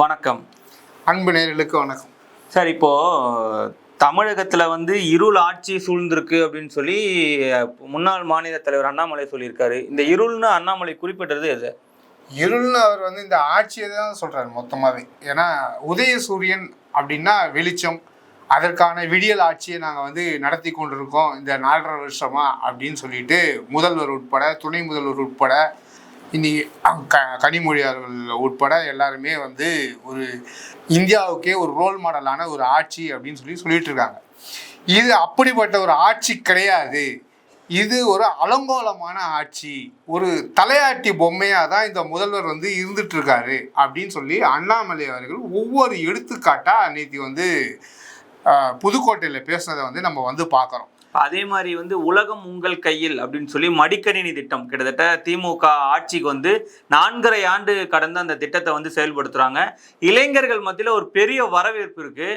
வணக்கம். அன்பு நேயர்களுக்கு வணக்கம். சார் இப்போ தமிழகத்துல வந்து இருள் ஆட்சி சூழ்ந்திருக்கு அப்படின்னு சொல்லி முன்னாள் மாநில தலைவர் அண்ணாமலை சொல்லியிருக்காரு. இந்த இருள்னு அண்ணாமலை குறிப்பிட்டது எது? இருள்னு அவர் வந்து இந்த ஆட்சியை தான் சொல்றாரு மொத்தமாவே. ஏன்னா உதயசூரியன் அப்படின்னா வெளிச்சம். அதற்கான விடியல் ஆட்சியை நாங்கள் வந்து நடத்தி கொண்டிருக்கோம் இந்த நாலரை வருஷமா அப்படின்னு சொல்லிட்டு முதல்வர் உட்பட துணை முதல்வர் உட்பட இன்னைக்கு க கனிமொழியாளர்கள் உட்பட எல்லாருமே வந்து ஒரு இந்தியாவுக்கே ஒரு ரோல் மாடலான ஒரு ஆட்சி அப்படின்னு சொல்லி சொல்லிட்டு இருக்காங்க. இது அப்படிப்பட்ட ஒரு ஆட்சி கிடையாது. இது ஒரு அலங்கோலமான ஆட்சி. ஒரு தலையாட்டி பொம்மையாக தான் இந்த முதல்வர் வந்து இருந்துட்டு இருக்காரு அப்படின்னு சொல்லி அண்ணாமலை அவர்கள் ஒவ்வொரு எடுத்துக்காட்டாக நேற்று வந்து புதுக்கோட்டையில் பேசுனதை வந்து நம்ம வந்து பார்க்குறோம். அதே மாதிரி வந்து உலகம் உங்கள் கையில் அப்படின்னு சொல்லி மடிக்கணினி திட்டம். கிட்டத்தட்ட திமுக ஆட்சிக்கு வந்து நான்கரை ஆண்டு கடந்த அந்த திட்டத்தை வந்து செயல்படுத்துகிறாங்க இளைஞர்கள் மத்தியில் ஒரு பெரிய வரவேற்பு இருக்குது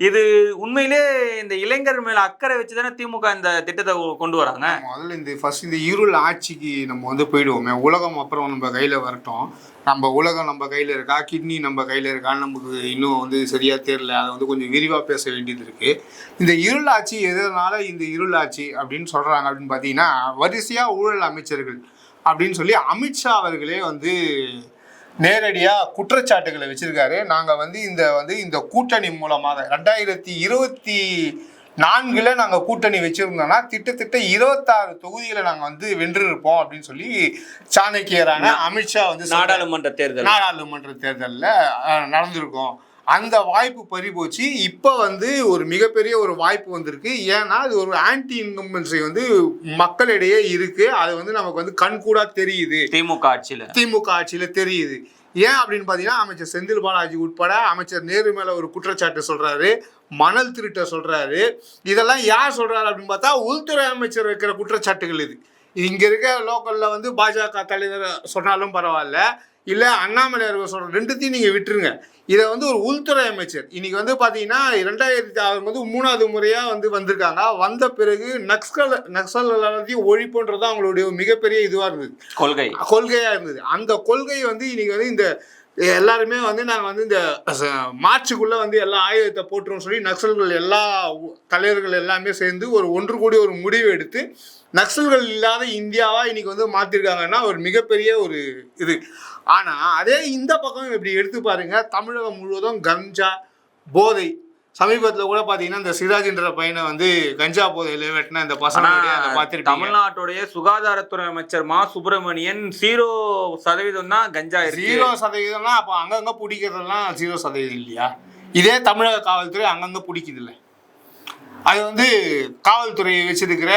இது உண்மையிலே இந்த இளைஞர் மேல அக்கறை வச்சு தானே திமுக இந்த திட்டத்தை கொண்டு வராங்க? முதல்ல இந்த ஃபர்ஸ்ட் இந்த இருள் ஆட்சிக்கு நம்ம வந்து போயிடுவோமே. உலகம் அப்புறம் நம்ம கையில் வரட்டும். நம்ம உலகம் நம்ம கையில் இருக்கா? கிட்னி நம்ம கையில் இருக்கான்னு நமக்கு இன்னும் வந்து சரியாக தெரியல. அதை வந்து கொஞ்சம் விரிவாக பேச வேண்டியது இருக்குது இந்த இருள் ஆட்சி எதனால இந்த இருள் ஆட்சி அப்படின்னு சொல்கிறாங்க அப்படின்னு பார்த்தீங்கன்னா வரிசையாக ஊழல் அமைச்சர்கள் அப்படின்னு சொல்லி அமித்ஷா அவர்களே வந்து நேரடியாக குற்றச்சாட்டுகளை வச்சிருக்காரு. நாங்கள் வந்து இந்த வந்து இந்த கூட்டணி மூலமாக ரெண்டாயிரத்தி இருபத்தி நான்குல நாங்கள் கூட்டணி வச்சிருந்தோம்னா திட்டத்தட்ட இருபத்தாறு தொகுதிகளை நாங்கள் வந்து வென்றிருப்போம் அப்படின்னு சொல்லி சாணக்கியரான அமித்ஷா வந்து. நாடாளுமன்ற தேர்தல். நாடாளுமன்ற தேர்தலில் நடந்திருக்கும். அந்த வாய்ப்பு பறிபோச்சு இப்போ வந்து ஒரு மிகப்பெரிய ஒரு வாய்ப்பு வந்திருக்கு. ஏன்னா அது ஒரு ஆன்டி இன்கம்பன்சி வந்து மக்களிடையே இருக்கு. அது வந்து நமக்கு வந்து கண்கூடா தெரியுது. திமுக ஆட்சியில. திமுக ஆட்சியில தெரியுது. ஏன் அப்படின்னு பார்த்தீங்கன்னா அமைச்சர் செந்தில் பாலாஜி உட்பட அமைச்சர் நேரு மேல ஒரு குற்றச்சாட்டு சொல்றாரு. மணல் திருட்ட சொல்றாரு. இதெல்லாம் யார் சொல்றாரு அப்படின்னு பார்த்தா உள்துறை அமைச்சர் வைக்கிற குற்றச்சாட்டுகள் இது. இங்க இருக்க லோக்கல்ல வந்து பாஜக தலைவர் சொன்னாலும் பரவாயில்ல. இல்ல அண்ணாமலை அவர்கள் சொல்ற ரெண்டுத்தையும் நீங்க விட்டுருங்க. இதை வந்து ஒரு உள்துறை அமைச்சர் இன்னைக்கு வந்து பாத்தீங்கன்னா ரெண்டாயிரத்தி அவங்க வந்து மூணாவது முறையா வந்து வந்திருக்காங்க. வந்த பிறகு நக்சல் நக்சல் எல்லாத்தையும் ஒழிப்புன்றது அவங்களுடைய மிகப்பெரிய இதுவா இருந்தது. கொள்கை. கொள்கையா இருந்தது. அந்த கொள்கை வந்து இன்னைக்கு வந்து இந்த எல்லாருமே வந்து நாங்கள் வந்து இந்த மார்ச்சுக்குள்ள வந்து எல்லா ஆயுதத்தை போட்டுருவோம் சொல்லி நக்சல்கள் எல்லா தலைவர்கள் எல்லாமே சேர்ந்து ஒரு ஒன்று கூடி ஒரு முடிவு எடுத்து நக்சல்கள் இல்லாத இந்தியாவா இன்னைக்கு வந்து மாத்திருக்காங்கன்னா ஒரு மிகப்பெரிய ஒரு இது. ஆனா அதே இந்த பக்கம் இப்படி எடுத்து பாருங்க. தமிழகம் முழுவதும் கஞ்சா போதை. சமீபத்தில் கூட பார்த்தீங்கன்னா இந்த சிராஜ்ன்ற பையனை வந்து கஞ்சா போதையில வெட்டின இந்த பசங்க தமிழ்நாட்டுடைய சுகாதாரத்துறை அமைச்சர் மா சுப்பிரமணியன் ஜீரோ சதவீதம் தான் கஞ்சா ஜீரோ சதவீதம்னா அப்போ அங்கங்க பிடிக்கிறதெல்லாம் ஜீரோ சதவீதம் இல்லையா? இதே தமிழக காவல்துறை அங்கங்க பிடிக்குது இல்ல அது வந்து காவல்துறை வச்சிருக்கிற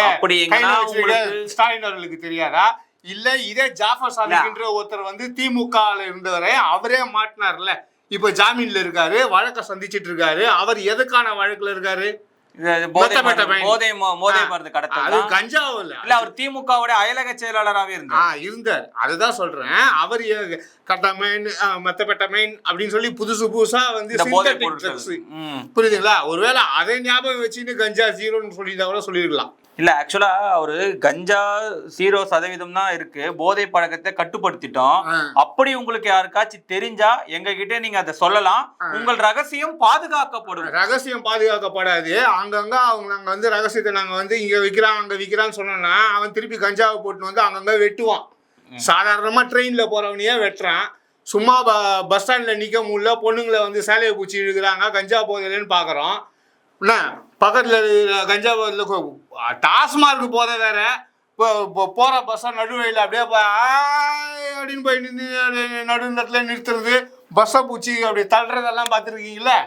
ஸ்டாலின் அவர்களுக்கு தெரியாதா? இல்ல இதே ஜாஃபர் சாதிக்ன்ற ஒருத்தர் வந்து திமுகல இருந்தவரே அவரே மாட்டினார்ல. இப்ப ஜாமீன்ல இருக்காரு வழக்க சந்திச்சிட்டு இருக்காரு. அவர் எதுக்கான வழக்குல இருக்காரு? போதை. போதை மருந்து அது கடத்தல் கஞ்சாவும் இல்ல. இல்ல அவர் திமுகவோட அயலக செயலாளராகவே இருந்தார். இருந்தார். அதுதான் சொல்றேன். அவர் கட்டமைன் மெத்தப்பெட்டமைன் அப்படின்னு சொல்லி புதுசு புதுசா வந்து. புரியுதுங்களா? ஒருவேளை அதை ஞாபகம் வச்சுன்னு கஞ்சா ஜீரோன்னு சொல்லியிருந்தா கூட சொல்லிருக்கலாம் இல்ல ஆக்சுவலா அவரு கஞ்சா ஜீரோ சதவீதம் தான் இருக்கு. போதை பழக்கத்தை கட்டுப்படுத்திட்டோம். அப்படி உங்களுக்கு யாருக்காச்சும் தெரிஞ்சா எங்க கிட்ட நீங்க அதை சொல்லலாம். உங்கள் ரகசியம் பாதுகாக்கப்படும். ரகசியம் பாதுகாக்கப்படாது. அங்கங்க அவங்க நாங்க வந்து ரகசியத்தை நாங்க வந்து இங்க விக்கிறான் அங்க விக்கிறான்னு சொன்னோம்னா அவன் திருப்பி கஞ்சாவை போட்டு வந்து அங்கங்க வெட்டுவான். சாதாரணமா ட்ரெயின்ல போறவனையே வெட்டுறான். சும்மா ப பஸ் ஸ்டாண்ட்ல நிக்க முடியல பொண்ணுங்களை வந்து சேலையை பூச்சி இழுக்கிறாங்க கஞ்சா போதையிலன்னு பாக்குறோம். என்ன பக்கத்துல இருக்கிற கஞ்சா போதையில டாஸ்மார்க் போதை வேற. போற பஸ்ஸை நடுவழியில் அப்படியே அப்படின்னு போய் நின்று நடு இடத்துல நிறுத்துறது. பஸ்ஸை பூச்சி அப்படி தள்ளுறதெல்லாம் பார்த்துருக்கீங்களா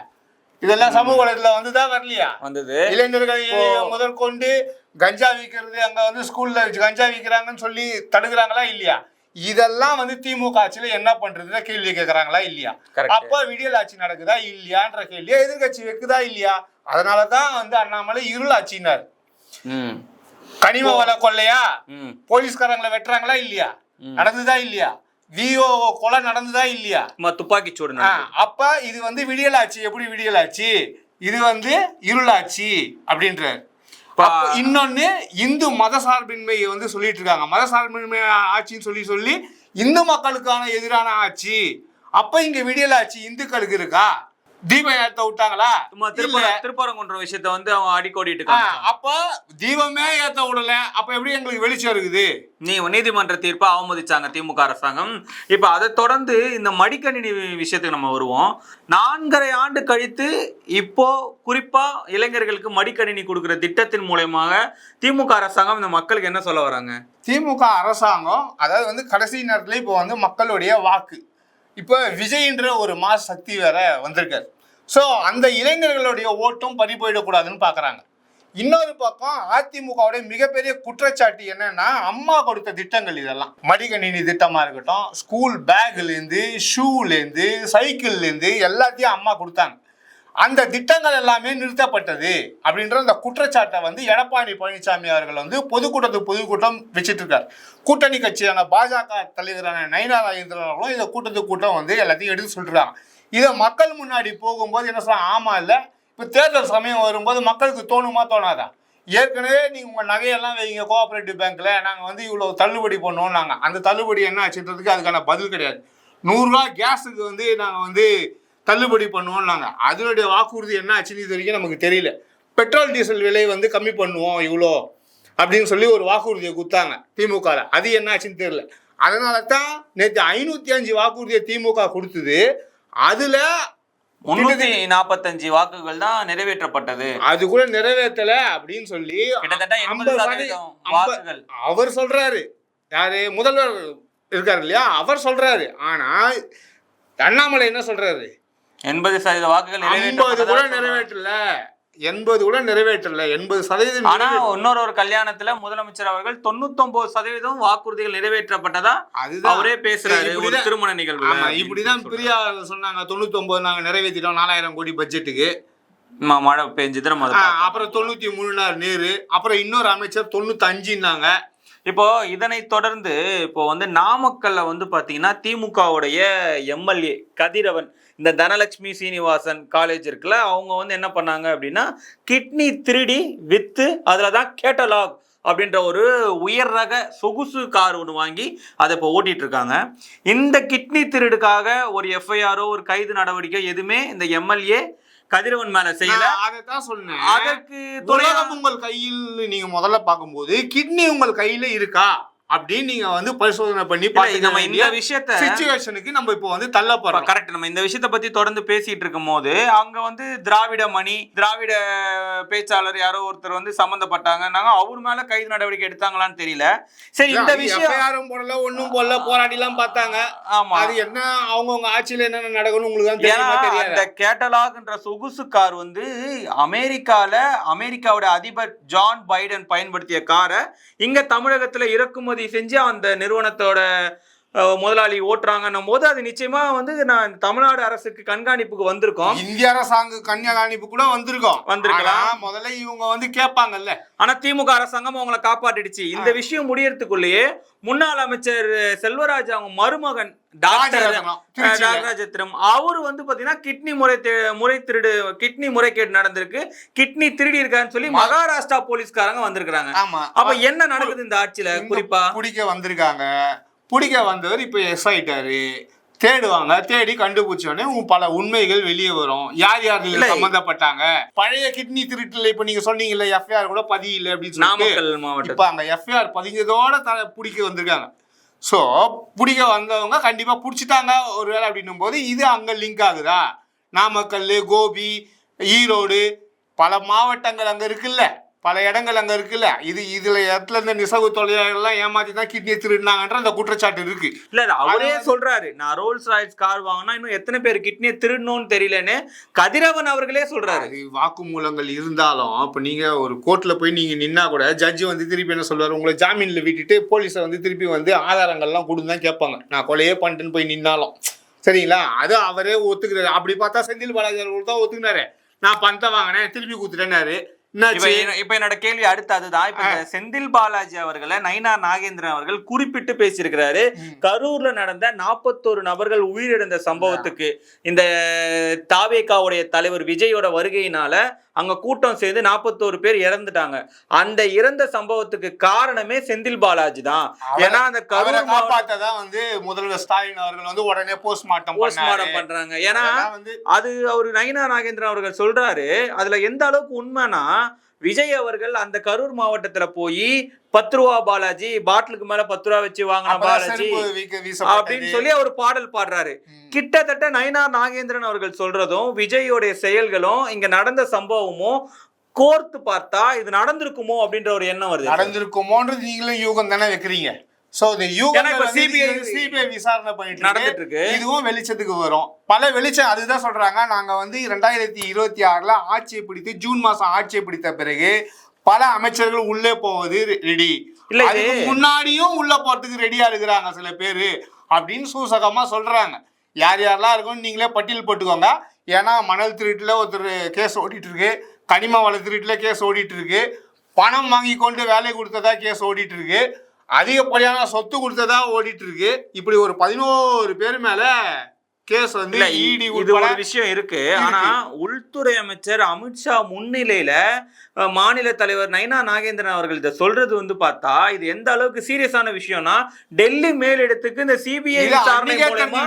இதெல்லாம் சமூக வலைத்துல வந்துதா வரலையா? வந்தது. இளைஞர்கள் முதற்கொண்டு கஞ்சா விற்கிறது அங்க வந்து ஸ்கூல்ல கஞ்சா விற்கிறாங்கன்னு சொல்லி தடுக்கிறாங்களா இல்லையா? இதெல்லாம் வந்து திமுக ஆட்சியில என்ன பண்றதுன்னு கேள்வி கேட்கறாங்களா இல்லையா. அப்ப விடியல் ஆட்சி நடக்குதா இல்லையான்ற கேள்வியை எதிர்கட்சி வைக்குதா இல்லையா? அதனாலதான் வந்து அண்ணாமலை இருள் ஆட்சினார் ம். கனிம வள கொள்ளையா? போலீஸ்காரங்களை வெட்டுறாங்களா இல்லையா? நடந்துதா இல்லையா? விஓ கொலை நடந்துதா இல்லையா? துப்பாக்கி சூடு அப்ப இது வந்து விடியலாட்சி எப்படி விடியலாட்சி இது வந்து இருளாட்சி அப்படின்றார். இன்னொன்னு இந்து மத சார்பின்மையை வந்து சொல்லிட்டு இருக்காங்க. மத சார்பின்மை ஆட்சின்னு சொல்லி சொல்லி இந்து மக்களுக்கான எதிரான ஆட்சி. அப்ப இங்க விடியல் ஆட்சி இந்துக்களுக்கு இருக்கா? தீபம் ஏத்த விட்டாங்களா திருப்பரங்குன்ற விஷயத்த வந்து அவன் அடிக்கோடிட்டு. அப்ப தீபமே ஏத்த விடல. அப்ப எப்படி எங்களுக்கு வெளிச்சம் இருக்குது? நீ நீதிமன்ற தீர்ப்பை அவமதிச்சாங்க திமுக அரசாங்கம். இப்ப அதை தொடர்ந்து இந்த மடிக்கணினி விஷயத்துக்கு நம்ம வருவோம். நான்கரை ஆண்டு கழித்து இப்போ குறிப்பா இளைஞர்களுக்கு மடிக்கணினி கொடுக்கிற திட்டத்தின் மூலயமாக திமுக அரசாங்கம் இந்த மக்களுக்கு என்ன சொல்ல வராங்க? திமுக அரசாங்கம் அதாவது வந்து கடைசி நேரத்துல இப்போ வந்து மக்களுடைய வாக்கு. இப்போ விஜய்ன்ற ஒரு மாஸ் சக்தி வேற வந்திருக்காரு. ஸோ அந்த இளைஞர்களுடைய ஓட்டும் பறி போயிடக்கூடாதுன்னு பார்க்குறாங்க இன்னொரு பக்கம் அதிமுகவுடைய மிகப்பெரிய குற்றச்சாட்டு என்னன்னா அம்மா கொடுத்த திட்டங்கள் இதெல்லாம். மடிகணினி திட்டமா இருக்கட்டும் ஸ்கூல் பேக்லேருந்து ஷூலேருந்து சைக்கிள்லேருந்து எல்லாத்தையும் அம்மா கொடுத்தாங்க. அந்த திட்டங்கள் எல்லாமே நிறுத்தப்பட்டது அப்படின்ற அந்த குற்றச்சாட்டை வந்து எடப்பாடி பழனிசாமி அவர்கள் வந்து பொதுக்கூட்டத்துக்கு பொதுக்கூட்டம் வச்சுட்டு இருக்கார் கூட்டணி கட்சியான பாஜக தலைவரான நயனா ராஜேந்திரன் அவர்களும் இந்த கூட்டத்துக்கு கூட்டம் வந்து எல்லாத்தையும் எடுத்து சொல்றாங்க இதை மக்கள் முன்னாடி போகும்போது என்ன சொல்ல ஆமா இல்லை இப்போ தேர்தல் சமயம் வரும்போது மக்களுக்கு தோணுமா தோணாதா? ஏற்கனவே நீங்கள் உங்கள் நகையெல்லாம் வைங்க கோஆப்ரேட்டிவ் பேங்க்கில் நாங்கள் வந்து இவ்வளோ தள்ளுபடி பண்ணோம் நாங்கள் அந்த தள்ளுபடி என்ன ஆச்சுன்றதுக்கு அதுக்கான பதில் கிடையாது. நூறுரூவா கேஸுக்கு வந்து நாங்கள் வந்து தள்ளுபடி பண்ணுவோம் நாங்கள் அதனுடைய வாக்குறுதி என்ன ஆச்சுன்னு இது வரைக்கும் நமக்கு தெரியல. பெட்ரோல் டீசல் விலை வந்து கம்மி பண்ணுவோம் இவ்வளோ அப்படின்னு சொல்லி ஒரு வாக்குறுதியை கொடுத்தாங்க திமுகவில் அது என்ன ஆச்சுன்னு தெரியல. அதனால தான் நேற்று ஐநூற்றி அஞ்சு வாக்குறுதியை திமுக கொடுத்தது. அதில் முன்னூத்தி நாற்பத்தஞ்சு வாக்குகள் தான் நிறைவேற்றப்பட்டது. அது கூட நிறைவேற்றல அப்படின்னு சொல்லி கிட்டத்தட்ட எண்பது 50 சதவீதம் ஐம்பது- வாக்குகள். அவர் சொல்றாரு. யாரு? முதல்வர் இருக்காரு இல்லையா? அவர் சொல்றாரு. ஆனா அண்ணாமலை என்ன சொல்றாரு? எண்பது சதவீத வாக்குகள் ஐம்பது கூட. நிறைவேற்றல. எண்பது கூட நிறைவேற்றல. எண்பது சதவீதம் ஆனா இன்னொரு ஒரு கல்யாணத்துல முதலமைச்சர் அவர்கள் தொண்ணூத்தொன்பது சதவீதம் வாக்குறுதிகள் நிறைவேற்றப்பட்டதா அதுதான். அவரே பேசுறாரு ஒரு திருமண நிகழ்வு இப்படிதான் பிரியா சொன்னாங்க தொண்ணூத்தி ஒன்பது நாங்க நிறைவேற்றிட்டோம் நாலாயிரம் கோடி பட்ஜெட்டுக்கு. மழை பெஞ்சது நம்ம. அப்புறம் தொண்ணூத்தி மூணுனார் நேரு அப்புறம் இன்னொரு அமைச்சர் தொண்ணூத்தி அஞ்சுன்னாங்க இப்போ இதனை தொடர்ந்து இப்போ வந்து நாமக்கல்ல வந்து பாத்தீங்கன்னா திமுகவுடைய எம்எல்ஏ கதிரவன் இந்த தனலட்சுமி சீனிவாசன் காலேஜ் இருக்குல்ல அவங்க வந்து என்ன பண்ணாங்க அப்படின்னா கிட்னி திருடி வித்து அதில் தான் கேட்டலாக் அப்படின்ற ஒரு உயர் ரக சொகுசு கார் ஒன்று வாங்கி அதை இப்போ ஓட்டிட்டு இருக்காங்க. இந்த கிட்னி திருடுக்காக ஒரு எஃப்ஐஆரோ ஒரு கைது நடவடிக்கை எதுவுமே இந்த எம்எல்ஏ கதிரவன் மேல செய்யல. அதைத்தான் சொன்னேன். அதற்கு உலகம் உங்கள் கையில் நீங்க முதல்ல பார்க்கும்போது கிட்னி உங்கள் கையில இருக்கா? அப்படின்னு நீங்க வந்து பரிசோதனை பண்ணி நம்ம இந்த விஷயத்த சுச்சுவேஷனுக்கு நம்ம இப்போ வந்து தள்ளப்படுறோம். கரெக்ட் நம்ம இந்த விஷயத்த பத்தி தொடர்ந்து பேசிட்டு இருக்கும் போது அங்க வந்து திராவிட மணி திராவிட பேச்சாளர் யாரோ ஒருத்தர் வந்து சம்பந்தப்பட்டாங்க நாங்க அவர் மேல கைது நடவடிக்கை எடுத்தாங்களான்னு தெரியல. சரி இந்த விஷயம் எஃப்ஐஆரும் போடல ஒண்ணும் போடல போராடி எல்லாம் பார்த்தாங்க. ஆமா. அது என்ன அவங்கவுங்க ஆட்சியில என்னென்ன நடக்கணும் உங்களுக்கு தான் அந்த கேட்டலாக்ன்ற சொகுசு கார் வந்து அமெரிக்கால அமெரிக்காவோட அதிபர் ஜான் பைடன் பயன்படுத்திய காரை இங்க தமிழகத்துல இறக்குமதி செஞ்சு அந்த நிறுவனத்தோட முதலாளி ஓட்டுறாங்கன்னும் போது அது நிச்சயமா வந்து நான் தமிழ்நாடு அரசுக்கு கண்காணிப்புக்கு வந்திருக்கோம். இந்திய அரசாங்க கன்னியாகாணிப்பு கூட வந்திருக்கோம். வந்திருக்கலாம். முதல்ல இவங்க வந்து கேட்பாங்கல்ல. ஆனா திமுக அரசாங்கம் அவங்கள காப்பாற்றிடுச்சு இந்த விஷயம் முடியறதுக்குள்ளேயே முன்னாள் அமைச்சர் செல்வராஜ் அவங்க மருமகன் டாக்டர் ராஜரத்னம், அவர் வந்து பாத்தீங்கன்னா கிட்னி முறை முறை திருடு கிட்னி முறைகேடு நடந்திருக்கு. கிட்னி திருடி இருக்கான்னு சொல்லி மகாராஷ்டிரா போலீஸ்காரங்க வந்திருக்காங்க அப்ப என்ன நடக்குது இந்த ஆட்சியில குறிப்பா? பிடிக்க வந்திருக்காங்க. பிடிக்க வந்தவர் இப்ப எஸ் ஆயிட்டாரு தேடுவாங்க தேடி கண்டுபிடிச்சோடனே உங்க பல உண்மைகள் வெளியே வரும். யார் யார். சம்பந்தப்பட்டாங்க? பழைய கிட்னி திருட்டுல இப்ப நீங்க சொன்னீங்கல்ல எஃப்ஐஆர் கூட பதியல அப்படின்னு நாமக்கல் மாவட்டம் இப்ப அங்க எஃப்ஐஆர் பதிஞ்சதோட த பிடிக்க வந்திருக்காங்க. ஸோ பிடிக்க வந்தவங்க கண்டிப்பா பிடிச்சிட்டாங்க ஒருவேளை அப்படின்னும் போது இது அங்க லிங்க் ஆகுதா? நாமக்கல் கோபி ஈரோடு பல மாவட்டங்கள் அங்க இருக்குல்ல. பல இடங்கள் அங்க இருக்குல்ல? இது இதுல இடத்துல இருந்த நெசவு தொழிலாளர்கள்லாம் ஏமாத்தி தான் கிட்னியை திருடினாங்கன்ற அந்த குற்றச்சாட்டு இருக்கு. இல்ல இல்ல அவரே சொல்றாரு நான் ரோல்ஸ் ராய்ஸ் கார் வாங்கினா இன்னும் எத்தனை பேர் கிட்னியை திருடணும்னு தெரியலன்னு கதிரவன் அவர்களே சொல்றாரு. அது வாக்குமூலங்கள் இருந்தாலும் இப்போ நீங்க ஒரு கோர்ட்ல போய் நீங்க நின்னா கூட ஜட்ஜி வந்து திருப்பி என்ன சொல்லுவாரு உங்களை ஜாமீன்ல விட்டுட்டு போலீஸை வந்து திருப்பி வந்து ஆதாரங்கள்லாம் கொடுன்னு தான் கேட்பாங்க. நான் கொலையே பண்ணிட்டேன்னு போய் நின்னாலும். சரிங்களா? அது அவரே ஒத்துக்கிறாரு. அப்படி பார்த்தா செந்தில் பாலாஜி அவர்கள் தான் ஒத்துக்கினாரு. நான் பணத்தை வாங்கினேன் திருப்பி கொடுத்துட்டேனாரு இப்ப என்னோட கேள்வி அடுத்து அதுதான். இப்ப செந்தில் பாலாஜி அவர்களை நயினா நாகேந்திரன் அவர்கள் குறிப்பிட்டு பேசியிருக்கிறாரு. கரூர்ல நடந்த நாற்பத்தோரு நபர்கள் உயிரிழந்த சம்பவத்துக்கு இந்த தாவேகாவுடைய தலைவர் விஜயோட வருகையினால அங்க கூட்டம் சேர்ந்து நாற்பத்தோரு பேர் இறந்துட்டாங்க. அந்த இறந்த சம்பவத்துக்கு காரணமே செந்தில் பாலாஜி தான். ஏன்னா அந்த மாவட்ட காப்பாத்ததான் வந்து முதல்வர் ஸ்டாலின் அவர்கள் வந்து உடனே போஸ்ட்மார்ட்டம் போஸ்ட்மார்டம் பண்றாங்க. ஏன்னா வந்து அது அவர் நயினா நாகேந்திரன் அவர்கள் சொல்றாரு. அதுல எந்த அளவுக்கு உண்மைனா விஜய் அவர்கள் அந்த கரூர் மாவட்டத்துல போய் பத்து ரூபா பாலாஜி பாட்டிலுக்கு மேல பத்து ரூபா வச்சு வாங்கின பாலாஜி. அப்படின்னு சொல்லி அவர் பாடல் பாடுறாரு. கிட்டத்தட்ட நயினார் நாகேந்திரன் அவர்கள் சொல்றதும் விஜயோடைய செயல்களும் இங்க நடந்த சம்பவமும் கோர்த்து பார்த்தா இது நடந்திருக்குமோ அப்படின்ற ஒரு எண்ணம் வருது நடந்திருக்குமோன்றது நீங்களும் யூகம் தானே வைக்கிறீங்க சோ இந்த யூகம் CBI சிபிஐ விசாரணை பண்ணிட்டு நடந்துட்டு இருக்கு. இதுவும் வெளிச்சத்துக்கு வரும். பல வெளிச்சம் அதுதான் சொல்றாங்க. நாங்க வந்து ரெண்டாயிரத்தி இருபத்தி ஆறுல ஆட்சியை பிடித்து ஜூன் மாசம் ஆட்சியை பிடித்த பிறகு பல அமைச்சர்கள் உள்ளே போவது ரெடி. இல்ல முன்னாடியும் உள்ள போறதுக்கு ரெடியா இருக்கிறாங்க சில பேரு அப்படின்னு சூசகமா சொல்றாங்க. யார் யாரெல்லாம் இருக்கும்னு நீங்களே பட்டியல் போட்டுக்கோங்க. ஏன்னா மணல் திருட்டுல ஒருத்தர் கேஸ் ஓடிட்டு இருக்கு கனிம வள திருட்டுல கேஸ் ஓடிட்டு இருக்கு பணம் வாங்கி கொண்டு வேலை கொடுத்ததா கேஸ் ஓடிட்டு இருக்கு அதிகப்படியான சொத்து கொடுத்ததா ஓடிட்டு இருக்கு. இப்படி ஒரு பதினோரு பேர் மேல கேஸ் வந்து இடி இ- இது ஒரு விஷயம் இருக்கு. ஆனா உள்துறை அமைச்சர் அமித்ஷா முன்னிலையில மாநில தலைவர் நைனா நாகேந்திரன் அவர்கள் இதை சொல்றது வந்து பார்த்தா இது எந்த அளவுக்கு சீரியஸான விஷயம்னா டெல்லி மேலிடத்துக்கு இந்த சிபிஐ விசாரணை மூலமா.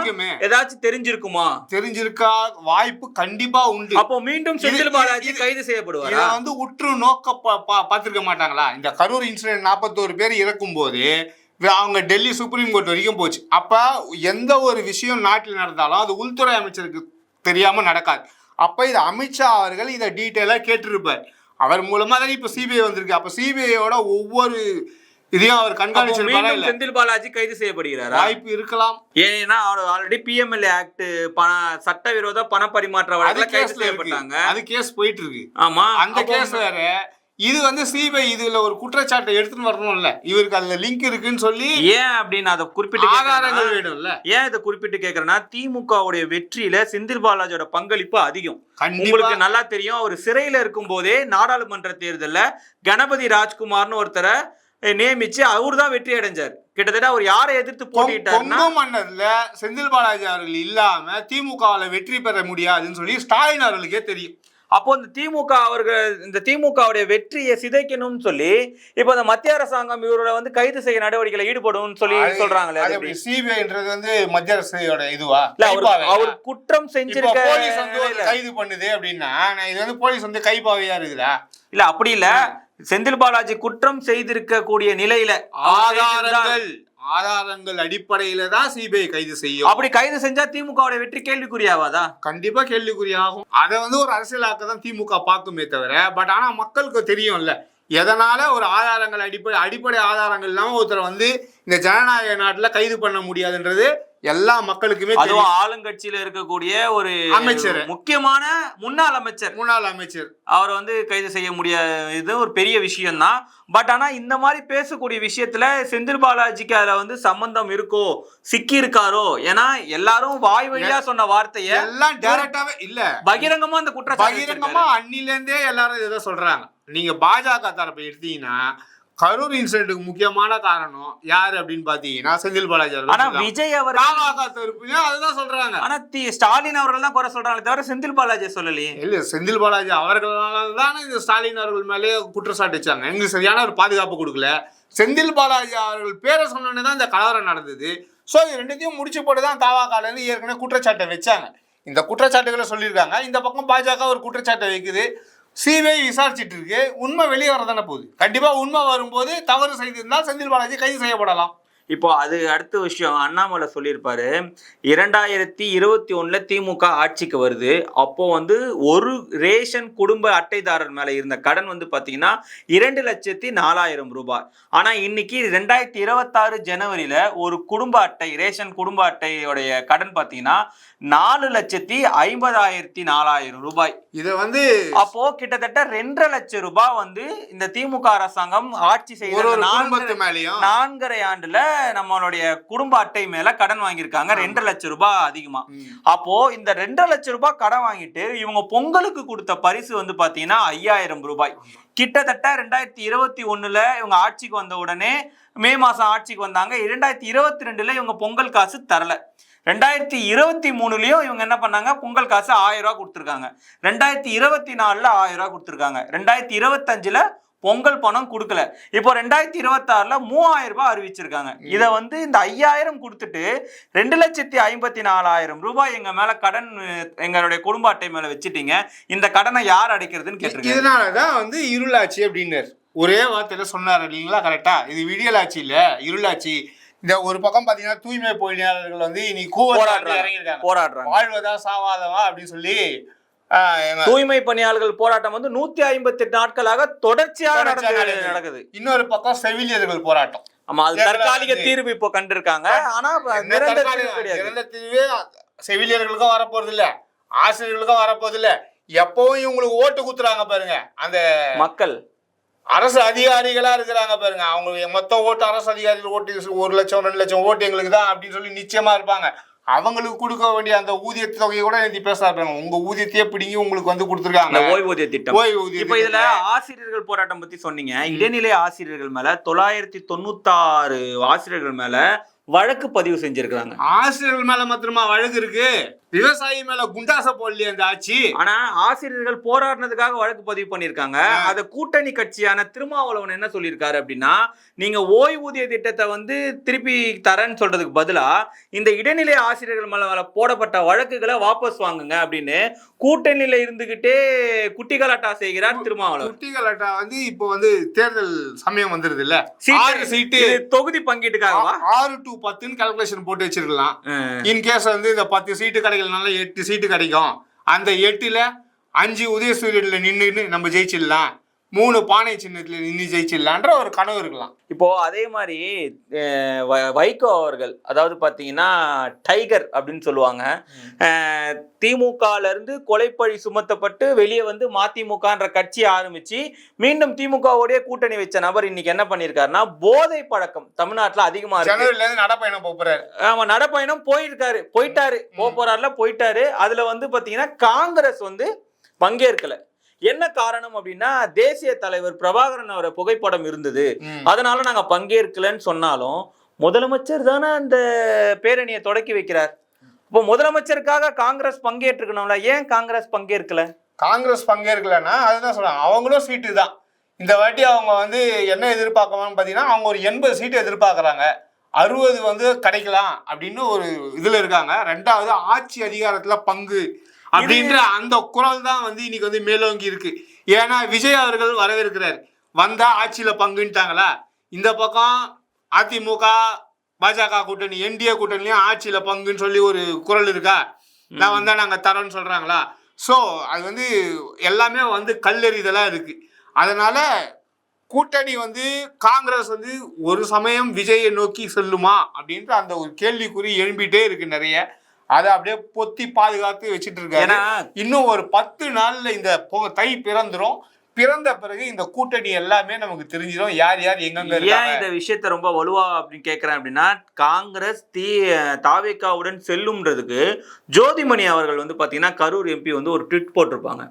ஏதாச்சும் தெரிஞ்சிருக்குமா? தெரிஞ்சிருக்கா வாய்ப்பு கண்டிப்பா உண்டு. அப்போ மீண்டும் செந்தில் பாலாஜி கைது செய்யப்படுவாரா? வந்து உற்று நோக்க பார்த்திருக்க மாட்டாங்களா? இந்த கரூர் இன்சிடென்ட் நாற்பத்தோரு பேர் இறக்கும் போது அவங்க டெல்லி சுப்ரீம் கோர்ட் வரைக்கும் போச்சு. அப்ப எந்த ஒரு விஷயம் நாட்டில் நடந்தாலும் அது உள்துறை அமைச்சருக்கு தெரியாம நடக்காது. அப்ப இது அமித்ஷா அவர்கள் இதை டீட்டெயிலா கேட்டிருப்பார். அவர் மூலமா தான் இப்ப சிபிஐ வந்திருக்கு. அப்ப சிபிஐயோட ஒவ்வொரு இதையும் அவர் கண்காணிச்சிருப்பாரா செந்தில் பாலாஜி கைது செய்யப்படுகிறாரா? வாய்ப்பு இருக்கலாம். ஏன்னா அவர் ஆல்ரெடி பிஎம்எல்ஏ ஆக்ட் பண சட்டவிரோத பண பரிமாற்ற வழக்குல கைது செய்யப்பட்டாங்க. அது கேஸ் போயிட்டு இருக்கு. ஆமா. அந்த கேஸ் வேற. இது வந்து சிபிஐ இதுல ஒரு குற்றச்சாட்டை எடுத்துன்னு வரணும்ல. இவருக்கு அதுல லிங்க் இருக்குன்னு சொல்லி ஏன் அப்படின்னு அதை குறிப்பிட்டு ஆதாரங்கள் வேணும்ல. ஏன் இதை குறிப்பிட்டு கேக்குறேன்னா திமுகவுடைய வெற்றியில செந்தில் பாலாஜியோட பங்களிப்பு அதிகம். உங்களுக்கு நல்லா தெரியும் அவர் சிறையில இருக்கும் போதே நாடாளுமன்ற தேர்தல்ல கணபதி ராஜ்குமார்னு ஒருத்தரை நியமிச்சு அவர் தான் வெற்றி அடைஞ்சார். கிட்டத்தட்ட அவர் யாரை எதிர்த்து போட்டிட்டாருன்னா மன்னர்ல செந்தில் பாலாஜி அவர்கள் இல்லாம திமுகவுல வெற்றி பெற முடியாதுன்னு சொல்லி ஸ்டாலின் அவர்களுக்கே தெரியும். அப்போ இந்த திமுக அவர்கள் இந்த திமுகவுடைய வெற்றியை சிதைக்கணும்னு சொல்லி இப்போ இந்த மத்திய அரசாங்கம் இவரை வந்து கைது செய்ய நடவடிக்கையில ஈடுபடும் சொல்லி சொல்றாங்களே சிபிஐன்றது வந்து மத்திய அரசோட இதுவா? இல்ல அவர் குற்றம் செஞ்சிருக்க போலீஸ் வந்து கைது பண்ணுது அப்படின்னா இது வந்து போலீஸ் வந்து கைப்பாவையா இருக்குதா? இல்ல அப்படி இல்ல. செந்தில் பாலாஜி குற்றம் செய்திருக்க கூடிய நிலையில ஆதாரங்கள். ஆதாரங்கள் அடிப்படையில தான் சிபிஐ கைது செய்யும். அப்படி கைது செஞ்சா திமுகவுடைய வெற்றி கேள்விக்குறியாவாதா? கண்டிப்பா கேள்விக்குறியாகும். அதை வந்து ஒரு அரசியலாக்க தான் திமுக பார்க்குமே தவிர பட் ஆனா மக்களுக்கு தெரியும்ல எதனால ஒரு ஆதாரங்கள் அடிப்படை அடிப்படை ஆதாரங்கள் இல்லாம ஒருத்தரை வந்து இந்த ஜனநாயக நாட்டுல கைது பண்ண முடியாதுன்றது எல்லா மக்களுக்குமே அதுவும் ஆளுங்கட்சியில இருக்கக்கூடிய ஒரு அமைச்சர். முக்கியமான முன்னாள் அமைச்சர். முன்னாள் அமைச்சர். அவரை வந்து கைது செய்ய முடியாது இது ஒரு பெரிய விஷயம்தான். பட் ஆனா இந்த மாதிரி பேசக்கூடிய விஷயத்துல செந்தில் பாலாஜிக்கு அதுல வந்து சம்பந்தம் இருக்கோ சிக்கி இருக்காரோ ஏன்னா எல்லாரும் வாய் வழியா சொன்ன வார்த்தைய எல்லாம் டைரக்டாவே இல்ல. பகிரங்கமா அந்த குற்றச்சாட்டு பகிரங்கமா அன்னில இருந்தே எல்லாரும் இதை சொல்றாங்க. நீங்க பாஜக தரப்பை எடுத்தீங்கன்னா கரூர் இன்சிடென்ட்டுக்கு முக்கியமான காரணம் யாரு அப்படின்னு பாத்தீங்கன்னா செந்தில் பாலாஜி ஆனா சொல்றாங்க. விஜய் தரப்புலயும் அதுதான் சொல்றாங்க. ஆனா தி- ஸ்டாலின் அவர்கள் தான் குறை சொல்றாங்களே தவிர செந்தில் பாலாஜி சொல்லலையே. இல்ல செந்தில் பாலாஜி அவர்களால தானே இந்த ஸ்டாலின் அவர்கள் மேலே குற்றச்சாட்டு வச்சாங்க. எங்களுக்கு சரியான ஒரு பாதுகாப்பு கொடுக்கல. செந்தில் பாலாஜி அவர்கள் பேரை சொன்னோன்னே தான் இந்த கலவரம் நடந்தது. ஸோ இது ரெண்டுத்தையும் முடிச்சு போட்டு தான் தாவாக்கால இருந்து ஏற்கனவே குற்றச்சாட்டை வச்சாங்க. இந்த குற்றச்சாட்டுகளை சொல்லியிருக்காங்க. இந்த பக்கம் பாஜக ஒரு குற்றச்சாட்டை வைக்குது. சிபிஐ விசாரிச்சுட்டு இருக்கு. உண்மை வெளியே வரதானே போகுது. கண்டிப்பா உண்மை வரும்போது தவறு செய்திருந்தால் செந்தில் பாலாஜி கைது செய்யப்படலாம். இப்போ அது அடுத்த விஷயம். அண்ணாமலை சொல்லியிருப்பாரு இரண்டாயிரத்தி இருபத்தி ஒன்றில் திமுக ஆட்சிக்கு வருது. அப்போ வந்து ஒரு ரேஷன் குடும்ப அட்டைதாரர் மேலே இருந்த கடன் வந்து பார்த்தீங்கன்னா இரண்டு லட்சத்தி நாலாயிரம் ரூபாய். ஆனால் இன்னைக்கு ரெண்டாயிரத்தி இருபத்தாறு ஜனவரியில் ஒரு குடும்ப அட்டை ரேஷன் குடும்ப அட்டையோடைய கடன் பார்த்தீங்கன்னா நாலு லட்சத்தி ஐம்பதாயிரத்தி நாலாயிரம் ரூபாய். இதை வந்து அப்போ கிட்டத்தட்ட ரெண்டரை லட்சம் ரூபாய் வந்து இந்த திமுக அரசாங்கம் ஆட்சி செய்த நான்கரை ஆண்டுல நம்மளுடைய குடும்ப அட்டை மேல கடன் வாங்கியிருக்காங்க. ரெண்டரை லட்சம் ரூபாய் அதிகமா. அப்போ இந்த ரெண்டரை லட்சம் ரூபாய் கடன் வாங்கிட்டு இவங்க பொங்கலுக்கு கொடுத்த பரிசு வந்து பாத்தீங்கன்னா ஐயாயிரம் ரூபாய். கிட்டத்தட்ட ரெண்டாயிரத்தி இருபத்தி ஒண்ணுல இவங்க ஆட்சிக்கு வந்த உடனே மே மாசம் ஆட்சிக்கு வந்தாங்க. இரண்டாயிரத்தி இருபத்தி ரெண்டுல இவங்க பொங்கல் காசு தரல. ரெண்டாயிரத்தி இருபத்தி மூணுலயும் இவங்க என்ன பண்ணாங்க? பொங்கல் காசு ஆயிரம் ரூபாய் கொடுத்துருக்காங்க. ரெண்டாயிரத்தி இருபத்தி நாலுல ஆயிரம் ரூபாய் கொடுத்துருக்காங்க. ரெண்டாயிரத்தி இருபத்தஞ்சுல பொங்கல் பணம் கொடுக்கல. இப்போ ரெண்டாயிரத்தி இருபத்தாறுல மூவாயிரம் ரூபாய் அறிவிச்சிருக்காங்க. இதை வந்து இந்த ஐயாயிரம் கொடுத்துட்டு ரெண்டு லட்சத்தி ஐம்பத்தி நாலாயிரம் ரூபாய் எங்க மேல கடன் எங்களுடைய குடும்ப அட்டை மேல வச்சுட்டீங்க. இந்த கடனை யார் அடைக்கிறதுன்னு கேட்டிருக்காங்க இதனாலதான் வந்து இருளாட்சி அப்படின்னாரு. ஒரே வார்த்தையில சொன்னார் இல்லைங்களா? கரெக்டா இது விடியலாட்சி இல்ல இருளாட்சி. இந்த ஒரு பக்கம் பாத்தீங்கன்னா தூய்மை பணியாளர்கள் வந்து கூவத்தாண்டி போராடுறாங்க. போராடுறாங்க. வாழ்வதா சாவாதவா அப்படின்னு சொல்லி தூய்மை பணியாளர்கள் போராட்டம் வந்து நூத்தி ஐம்பத்தி எட்டு நாட்களாக தொடர்ச்சியாக தொடர்ச்சியா நடந்து நடக்குது. இன்னொரு பக்கம் செவிலியர்கள் போராட்டம். ஆமா அது தற்காலிக தீர்வு இப்போ கண்டிருக்காங்க. ஆனா எந்த நிரந்தர தற்காலிக- தீர்வு கிடையாது. நிரந்தர தீர்வே செவிலியர்களுக்கும் வரப்போறது இல்ல ஆசிரியர்களுக்கும் வரப்போறது இல்ல எப்பவும் இவங்களுக்கு ஓட்டு குத்துறாங்க பாருங்க. அந்த மக்கள். அரசு அதிகாரிகளா இருக்கிறாங்க பாருங்க. அவங்க மொத்த ஓட்டு அரசு அதிகாரிகள் ஓட்டு ஒரு லட்சம் ரெண்டு லட்சம் ஓட்டு எங்களுக்கு தான் அப்படின்னு சொல்லி நிச்சயமா இருப்பாங்க. அவங்களுக்கு கொடுக்க வேண்டிய அந்த ஊதிய தொகையை கூட நேற்று பேச இருப்பாங்க உங்க ஊதியத்தையே பிடிங்கி உங்களுக்கு வந்து கொடுத்துருக்காங்க. ஓய்வூதிய திட்டம். ஓய்வூதிய இப்ப இதுல ஆசிரியர்கள் போராட்டம் பத்தி சொன்னீங்க. இடைநிலை ஆசிரியர்கள் மேல தொள்ளாயிரத்தி தொண்ணூத்தாறு ஆசிரியர்கள் மேல வழக்கு பதிவு செஞ்சிருக்காங்க ஆசிரியர்கள் மேல மாத்திரமா வழக்கு இருக்கு? விவசாயி மேல குண்டாச போடலையே அந்த ஆட்சி? ஆனா ஆசிரியர்கள் போராடினதுக்காக வழக்கு பதிவு பண்ணிருக்காங்க. அத கூட்டணி கட்சியான திருமாவளவன் என்ன சொல்லியிருக்காரு அப்படின்னா நீங்க ஓய்வூதிய திட்டத்தை வந்து திருப்பி தரேன்னு சொல்றதுக்கு பதிலா இந்த இடைநிலை ஆசிரியர்கள் மேல போடப்பட்ட வழக்குகளை வாபஸ் வாங்குங்க அப்படின்னு கூட்டணியில இருந்துகிட்டே குட்டி கலாட்டா செய்கிறார் திருமாவளவன். குட்டி கலாட்டா வந்து இப்போ வந்து தேர்தல் சமயம் வந்துருது இல்ல ஆறு சீட்டு. தொகுதி பங்கீட்டுக்காகவா? ஆறு டு பத்துன்னு கால்குலேஷன் போட்டு வச்சிருக்கலாம். இன் கேஸ் வந்து இந்த பத்து சீட்டு தொழிலாளிகள்னால எட்டு சீட்டு கிடைக்கும். அந்த எட்டுல அஞ்சு உதயசூரியனில் நின்றுன்னு நம்ம ஜெயிச்சிடலாம். மூணு பானை சின்னத்துல நின்று ஜெயிச்சிடலான்ற ஒரு கனவு இருக்கலாம். இப்போ அதே மாதிரி வைகோ அவர்கள் அதாவது பாத்தீங்கன்னா டைகர் அப்படின்னு சொல்லுவாங்க. அஹ், திமுகல இருந்து கொலைப்பழி சுமத்தப்பட்டு வெளியே வந்து மதிமுகன்ற கட்சியை ஆரம்பிச்சு மீண்டும் திமுகவோடய கூட்டணி வச்ச நபர் இன்னைக்கு என்ன பண்ணியிருக்காருன்னா போதை பழக்கம் தமிழ்நாட்டுல அதிகமா இருக்கு. நடப்பயணம் போறாரு. ஆமா நடைப்பயணம் போயிருக்காரு. போயிட்டாரு. போக போறாருல போயிட்டாரு. அதுல வந்து பாத்தீங்கன்னா காங்கிரஸ் வந்து பங்கேற்கல. என்ன காரணம் அப்படின்னா தேசிய தலைவர் பிரபாகரன் அவர புகைப்படம் இருந்தது. அதனால நாங்க பங்கேற்கலன்னு சொன்னாலும் முதலமைச்சர் தானே அந்த பேரணியை தொடக்கி வைக்கிறார். இப்போ முதலமைச்சருக்காக காங்கிரஸ் பங்கேற்றுக்கணும்ல ஏன் காங்கிரஸ் பங்கேற்கல? காங்கிரஸ் பங்கேற்கலன்னா அதுதான் சொல்றாங்க அவங்களும் சீட்டு தான். இந்த வாட்டி அவங்க வந்து என்ன எதிர்பார்க்கணும்னு பார்த்தீங்கன்னா அவங்க ஒரு எண்பது சீட்டு எதிர்பார்க்குறாங்க. அறுபது வந்து கிடைக்கலாம் அப்படின்னு ஒரு இதுல இருக்காங்க. ரெண்டாவது ஆட்சி அதிகாரத்துல பங்கு அப்படின்ற அந்த குரல் தான் வந்து இன்னைக்கு வந்து மேலோங்கி இருக்கு. ஏன்னா விஜய் அவர்கள் வரவேற்கிறார். வந்தா ஆட்சியில பங்குன்ட்டாங்களா? இந்த பக்கம் அதிமுக பாஜக கூட்டணி என்டிஏ கூட்டணிலையும் ஆட்சியில பங்குன்னு சொல்லி ஒரு குரல் இருக்கா? நான் வந்தா நாங்க தரோன்னு சொல்றாங்களா? ஸோ அது வந்து எல்லாமே வந்து கல்லெறிதலா இருக்கு. அதனால கூட்டணி வந்து காங்கிரஸ் வந்து ஒரு சமயம் விஜயை நோக்கி செல்லுமா அப்படின்ற அந்த ஒரு கேள்விக்குறி எழும்பிட்டே இருக்கு நிறைய. அதை அப்படியே பொத்தி பாதுகாத்து வச்சுட்டு இருக்காரு. இன்னும் ஒரு பத்து நாள்ல இந்த தை பிறந்துரும். பிறந்த பிறகு இந்த கூட்டணி எல்லாமே நமக்கு தெரிஞ்சிடும் யார் யார் எங்கெங்க ஏன் இந்த விஷயத்த ரொம்ப வலுவா அப்படின்னு கேட்கிறேன் அப்படின்னா காங்கிரஸ் தி தாவேக்காவுடன் செல்லும்ன்றதுக்கு ஜோதிமணி அவர்கள் வந்து பாத்தீங்கன்னா கரூர் எம்பி வந்து ஒரு ட்விட் போட்டிருப்பாங்க.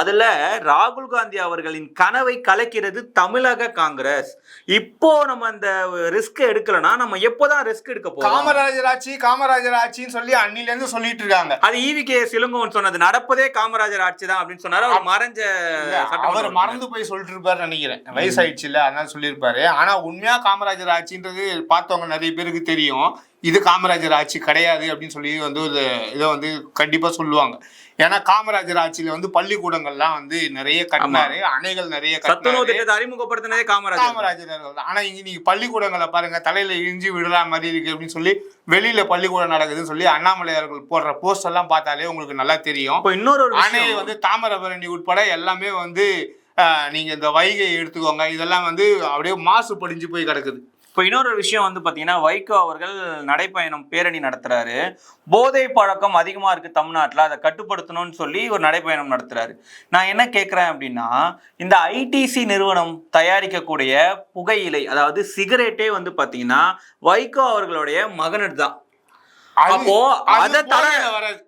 அதுல ராகுல் காந்தி அவர்களின் கனவை கலைக்கிறது தமிழக காங்கிரஸ். இப்போ நம்ம அந்த ரிஸ்க் எடுக்கலனா நம்ம எப்போதான் ரிஸ்க் எடுக்க போறோம்? காமராஜர் ஆட்சி காமராஜர் ஆட்சின்னு சொல்லி அன்னில இருந்து சொல்லிட்டு இருக்காங்க. அது ஈவி கே சிலுங்கோவன் சொன்னது நடப்பதே காமராஜர் ஆட்சி தான் அப்படின்னு சொன்னாரு. அவர் மறைஞ்ச சட்டமன்ற அவர். மறந்து போய் சொல்லிட்டு இருப்பாரு நினைக்கிறேன். வயசாயிடுச்சு இல்ல அதனால சொல்லியிருப்பாரு. ஆனா உண்மையா காமராஜர் ஆட்சின்றது பார்த்தவங்க நிறைய பேருக்கு தெரியும். இது காமராஜர் ஆட்சி கிடையாது அப்படின்னு சொல்லி வந்து ஒரு இதை வந்து கண்டிப்பா சொல்லுவாங்க. ஏன்னா காமராஜர் ஆட்சியில வந்து பள்ளிக்கூடங்கள்லாம் வந்து நிறைய கட்டினாரு அணைகள் நிறைய அறிமுகப்படுத்தினதே காமராஜர். காமராஜர். ஆனா இங்க நீங்க பள்ளிக்கூடங்களை பாருங்க தலையில இஞ்சி விடுற மாதிரி இருக்கு அப்படின்னு சொல்லி வெளியில பள்ளிக்கூடம் நடக்குதுன்னு சொல்லி அண்ணாமலை அவர்கள் போடுற போஸ்ட் எல்லாம் பார்த்தாலே உங்களுக்கு நல்லா தெரியும். இன்னொரு அணை வந்து தாமிரபரணி உட்பட எல்லாமே வந்து ஆஹ், நீங்க இந்த வைகை எடுத்துக்கோங்க இதெல்லாம் வந்து அப்படியே மாசு படிஞ்சு போய் கிடக்குது. இப்போ இன்னொரு விஷயம் வந்து பார்த்தீங்கன்னா வைகோ அவர்கள் நடைப்பயணம் பேரணி நடத்துறாரு. போதை பழக்கம் அதிகமாக இருக்கு தமிழ்நாட்டில். அதை கட்டுப்படுத்தணும்னு சொல்லி ஒரு நடைப்பயணம் நடத்துறாரு. நான் என்ன கேட்குறேன் அப்படின்னா இந்த ஐடிசி நிறுவனம் தயாரிக்கக்கூடிய புகையிலை அதாவது சிகரெட்டே வந்து பார்த்தீங்கன்னா வைகோ அவர்களுடைய மகனட் தான் அப்போ அது வராது.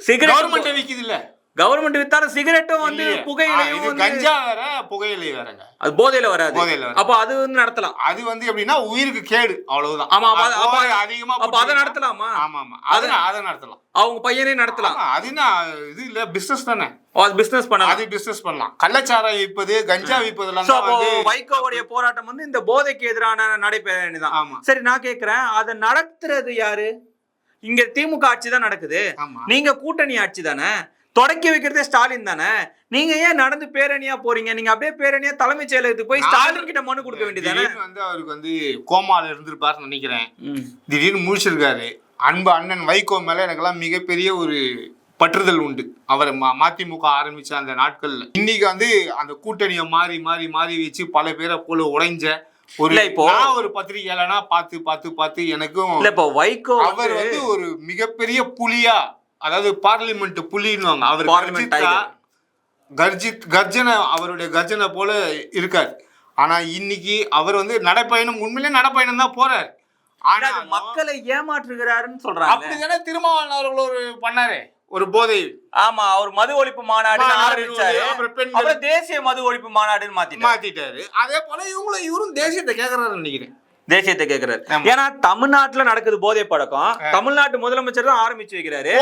சிகரெட் கவர்மெண்ட் விக்குது இல்ல கவர்மெண்ட் வித்தாலும் சிகரெட்டும் வந்து புகையிலையும் கஞ்சா வேற புகையிலை வேறங்க. அது போதையில வராது. போதையில அப்போ அது வந்து நடத்தலாம். அது வந்து எப்படின்னா உயிருக்கு கேடு அவ்வளவுதான். ஆமா, அப்ப- அதிகமா அப்ப அதை நடத்தலாமா? ஆமா ஆமா அதை அதை நடத்தலாம். அவங்க பையனே நடத்தலாம். ஆமா, அது என்ன இது இல்ல பிசினஸ் தானே. அது பிசினஸ் பண்ணலாம். அது பிசினஸ் பண்ணலாம். கள்ளச்சாராயம் விற்பது கஞ்சா அப்போ வந்து வைகோவுடைய போராட்டம் வந்து இந்த போதைக்கு எதிரான நடைபெற தான் ஆமா. சரி நான் கேக்குறேன். அதை நடத்துறது யாரு? இங்க திமுக ஆட்சி தான் நடக்குது. நீங்க கூட்டணி ஆட்சி தானே? தொடக்கி வைக்கிறதே ஸ்டாலின் தானே? நீங்க ஏன் நடந்து பேரணியா போறீங்க? நீங்க அப்படியே பேரணியா தலைமைச் செயலகத்துக்கு போய் ஸ்டாலின் கிட்ட மனு கொடுக்க வேண்டியதானே வந்து அவருக்கு வந்து கோமால இருந்திருப்பாருன்னு நினைக்கிறேன். திடீர்னு முழிச்சிருக்காரு. அன்பு அண்ணன் வைகோ மேல எனக்கெல்லாம் மிகப்பெரிய ஒரு பற்றுதல் உண்டு. அவர் மதிமுக ஆரம்பிச்ச அந்த நாட்கள்ல. இன்னைக்கு வந்து அந்த கூட்டணியை மாறி மாறி மாறி வச்சு பல பேரை போல உடைஞ்ச ஒரு இப்போ- ஒரு பத்திரிகையாளனா பார்த்து பார்த்து பார்த்து எனக்கும் இல்ல இப்போ வைகோ அவர் வந்து ஒரு மிகப்பெரிய புலியா அதாவது பார்லிமெண்ட் புலின்னுவாங்க. அவர் tiger. கர்ஜித் கர்ஜனை அவருடைய கர்ஜனை போல இருக்கார். ஆனா இன்னைக்கு அவர் வந்து நடைப்பயணம் உண்மையிலே நடைப்பயணம் தான் போறார். ஆனா மக்களை ஏமாற்றுகிறாருன்னு சொல்றாங்க. அப்படிதானே திருமாவளவன் அவர்கள் ஒரு பண்ணாரு ஒரு போதை. ஆமா அவர் மது ஒழிப்பு மாநாடு ஆரம்பிச்சாரு. அப்புறம் தேசிய மது ஒழிப்பு மாநாடுன்னு மாத்திட்டாரு. மாத்திட்டாரு. அதே போல இவங்களும் இவரும் தேசியத்தை கேக்குறாரு நினைக்கிறேன். தேசியத்தை கேக்குறாரு. ஏன்னா தமிழ்நாட்டுல நடக்குது போதை பழக்கம் தமிழ்நாட்டு முதலமைச்சர் தான் ஆரம்பிச்சு வைக்கிறாரு.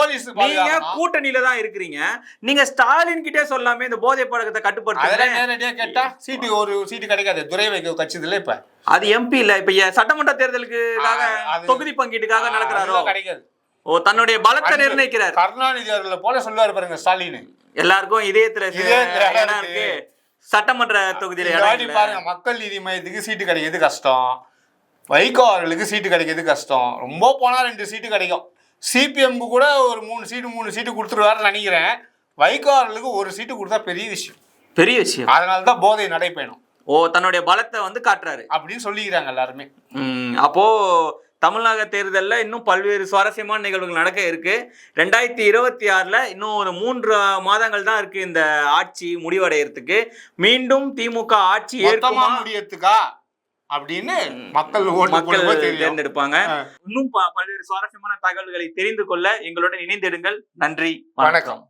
நீங்க. கூட்டணியில தான் இருக்கிறீங்க. நீங்க ஸ்டாலின் கிட்டே சொல்லாம இந்த போதை பழக்கத்தை நேரடியா கேட்டா சீட்டு ஒரு சீட்டு கிடைக்காது. துரை வைக்க கட்சிதுல இப்ப. அது எம்பி இல்ல. இப்ப சட்டமன்ற தேர்தலுக்காக தொகுதி பங்கீட்டுக்காக நடக்கிறாரோ? கிடைக்காது. ஓ தன்னுடைய பலத்தை. நிர்ணயிக்கிறார். கருணாநிதி அவர்களை போல சொல்லுவாரு பாருங்க ஸ்டாலின். எல்லாருக்கும் இதயத்துல இருக்கு. சட்டமன்ற தொகுதியில இல்ல. பாருங்க மக்கள் நீதி மையத்துக்கு சீட்டு கிடைக்கிறது கஷ்டம். வைகோ அவர்களுக்கு சீட்டு கிடைக்கிறது கஷ்டம். ரொம்ப போனா ரெண்டு சீட்டு கிடைக்கும். சிபிஎம்க்கு கூட ஒரு மூணு சீட்டு மூணு சீட்டு கொடுத்துருவாருன்னு நினைக்கிறேன். வைகோ அவர்களுக்கு ஒரு சீட்டு கொடுத்தா பெரிய விஷயம். பெரிய விஷயம். அதனால தான் போதை நடைபயணம். ஓ தன்னுடைய பலத்தை வந்து காட்டுறாரு. அப்படின்னு சொல்லிக்கிறாங்க எல்லாருமே. அப்போ தமிழக தேர்தல்ல இன்னும் பல்வேறு சுவாரஸ்யமான நிகழ்வுகள் நடக்க இருக்கு. ரெண்டாயிரத்தி இருபத்தி ஆறுல இன்னும் ஒரு மூன்று மாதங்கள் தான் இருக்கு இந்த ஆட்சி முடிவடையறதுக்கு. மீண்டும் திமுக ஆட்சி ஏற்குமா? முடியறதுக்கா? அப்படின்னு மக்கள் மக்கள் தேர்ந்தெடுப்பாங்க. இன்னும் ப- பல்வேறு சுவாரஸ்யமான தகவல்களை தெரிந்து கொள்ள எங்களுடன் இணைந்திடுங்கள். நன்றி. வணக்கம்.